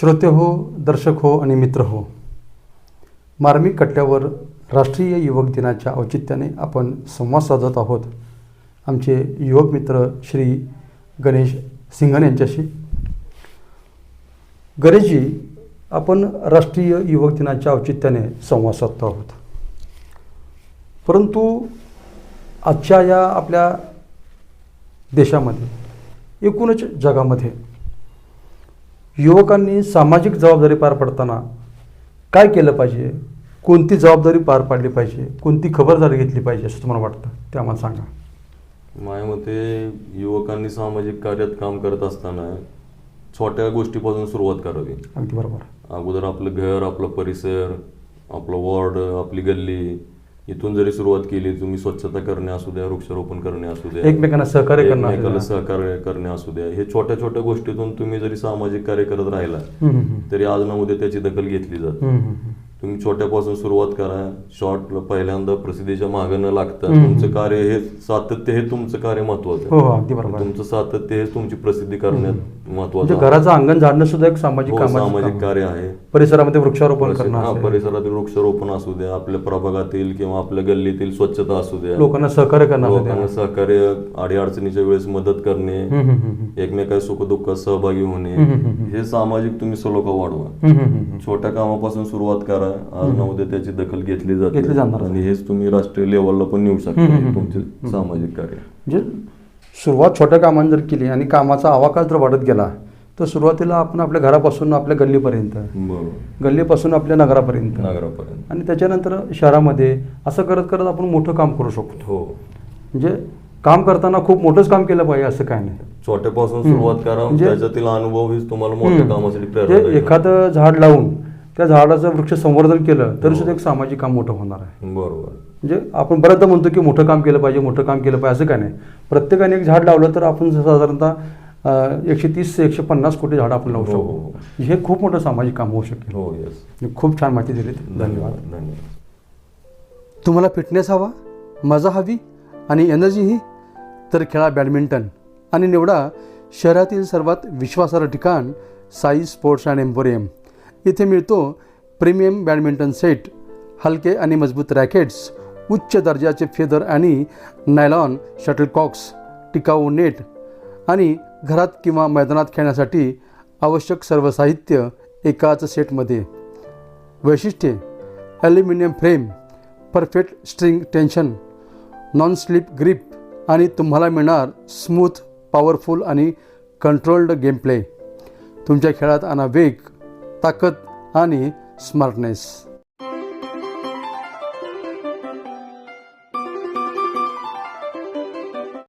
श्रोते हो दर्शक हो आणि मित्र हो. मार्मिक कट्ट्यावर राष्ट्रीय युवक दिनाच्या औचित्याने आपण संवाद साधत आहोत. आमचे युवक मित्र श्री गणेश सिंघन यांच्याशी. गणेशजी आपण राष्ट्रीय युवक दिनाच्या औचित्याने संवाद साधतो आहोत. परंतु आजच्या या आपल्या देशामध्ये एकूणच जगामध्ये युवकांनी सामाजिक जबाबदारी पार पडताना काय केलं पाहिजे? कोणती जबाबदारी पार पाडली पाहिजे? कोणती खबरदारी घेतली पाहिजे असं तुम्हाला वाटतं? ते आम्हाला सांगा. माझ्या मते युवकांनी सामाजिक कार्यात काम करत असताना छोट्या गोष्टीपासून सुरुवात करावी. अगदी बरोबर. अगोदर आपलं घर आपलं परिसर आपलं वॉर्ड आपली गल्ली इथून जरी सुरुवात केली तुम्ही स्वच्छता करणे असू द्या वृक्षारोपण करणे असू द्या एकमेकांना सहकार्य करणं असू एकमेकाला. सहकार्य करणे असू द्या हे छोट्या छोट्या गोष्टीतून तुम्ही जरी सामाजिक कार्य करत राहिला हम्म, हम्म, तरी आज ना उद्या त्याची दखल घेतली जाते हम्म, हम्म, हम्म. तुम्ही छोट्यापासून सुरुवात करा शॉर्ट पहिल्यांदा प्रसिद्धीच्या मागं न लागता. तुमचं कार्य हे सातत्य हे तुमचं कार्य महत्वाचं हो हो अगदी बरोबर तुमचं सातत्य हे तुमची प्रसिद्धी करण्यात महत्वाचं आहे. घराचं अंगण झाडणं सुद्धा एक सामाजिक हो, कामाचं सामाजिक काम. कार्य आहे परिसरामध्ये वृक्षारोपण करणं हा, असेल. परिसरातील वृक्षारोपण असू द्या आपल्या प्रभागातील किंवा आपल्या गल्लीतील स्वच्छता असू द्या लोकांना सहकार्य करणं. लोकांना सहकार्य अडीअडचणीच्या वेळेस मदत करणे हम्म, हम्म, हम्म. एकमेका सुखदुःखात सहभागी होणे. हे सामाजिक तुम्ही सलोखा वाढवा हम्म, हम्म, हम्म. छोट्या कामापासून सुरुवात करा आज ना उद्या त्याची दखल घेतली जाते जाणार. आणि हेच तुम्ही राष्ट्रीय लेवलला पण नेऊ शकता हे. तुमचे सामाजिक कार्य म्हणजे सुरुवात छोट्या कामाने जर केली आणि कामाचा आवाका जर वाढत गेला तर सुरुवातीला आपण आपल्या घरापासून आपल्या गल्लीपर्यंत गल्लीपासून आपल्या नगरापर्यंत नगरापर्यंत आणि त्याच्यानंतर शहरामध्ये असं करत करत आपण मोठं काम करू शकतो हो म्हणजे काम करताना खूप मोठंच काम केलं पाहिजे असं काय नाही छोट्यापासून. सुरुवात करा म्हणजे- त्याच्यातील अनुभव तुम्हाला मोठ्या. कामासाठी म्हणजे. एखादं झाड लावून त्या झाडाचं वृक्ष संवर्धन केलं तरी सुद्धा एक सामाजिक काम मोठं होणार आहे. बरोबर. म्हणजे आपण बऱ्याचदा म्हणतो की मोठं काम केलं पाहिजे मोठं काम केलं पाहिजे असं काय नाही. प्रत्येकाने एक झाड लावलं तर आपण साधारणतः एकशे तीस ते एकशे पन्नास कोटी झाडं आपण लावू हो, शकतो. हो. हे. खूप मोठं सामाजिक काम होऊ शकेल. हो येस खूप छान माहिती दिली. धन्यवाद. धन्यवाद तुम्हाला फिटनेस हवा मजा हवी आणि एनर्जीही तर खेळा बॅडमिंटन आणि निवडा शहरातील सर्वात विश्वासार्ह ठिकाण साई स्पोर्ट्स अँड एम्पोरियम. इथे मिळतो प्रीमियम बॅडमिंटन सेट हलके आणि मजबूत रॅकेट्स उच्च दर्जाचे फेदर आणि नायलॉन शटलकॉक्स टिकाऊ नेट आणि घरात किंवा मैदानात खेळण्यासाठी आवश्यक सर्व साहित्य एकाच सेटमध्ये. वैशिष्ट्ये aluminium frame perfect string tension non slip grip आणि तुम्हाला मिळणार स्मूथ पॉवरफुल आणि कंट्रोल्ड गेम प्ले. तुमच्या खेळात आणा वेग ताकद आणि स्मार्टनेस.